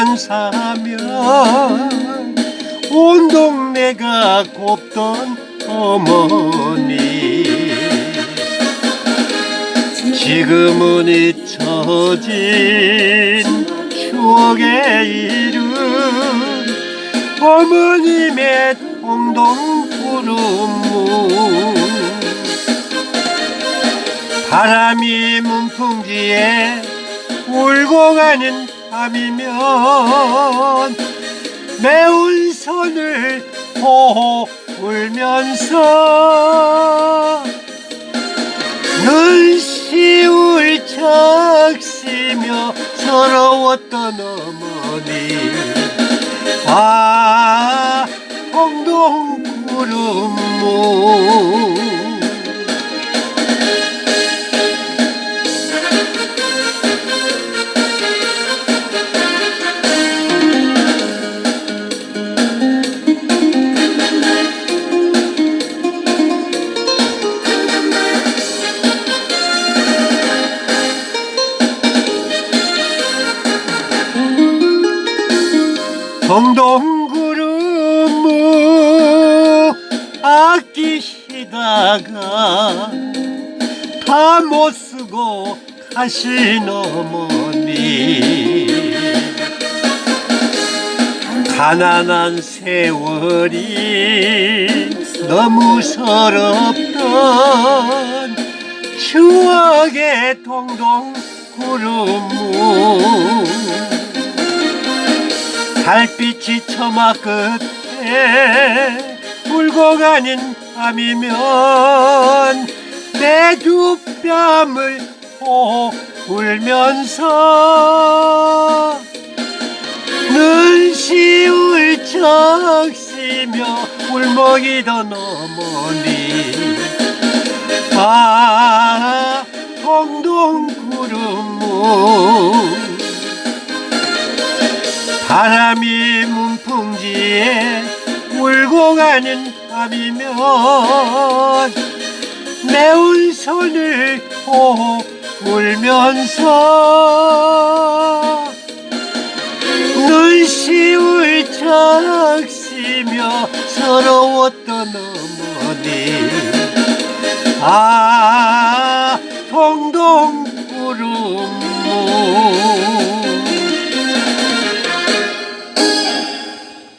만 사면 온 동네가 곱던 어머니. 지금은 잊혀진 추억의 이름 어머님의 동동 구름 바람이 문풍기에 울고 가는 밤이면 매운 손을 호호 울면서 눈시울 적시며 서러웠던 어머니. 아 동동구름 무 아끼시다가 다 못 쓰고 가신 어머니. 가난한 세월이 너무 서럽던 추억의 동동구름 무 달빛이 처마 끝에 울고 가는 밤이면 내 두 뺨을 호 울면서 눈시울 적시며 울먹이던 어머니 아 동동 구름 바람이 문풍지에 울고 가는 밤이면 매운 손을 호호 울면서 눈시 울 적 시며 서러웠던 어머니. 아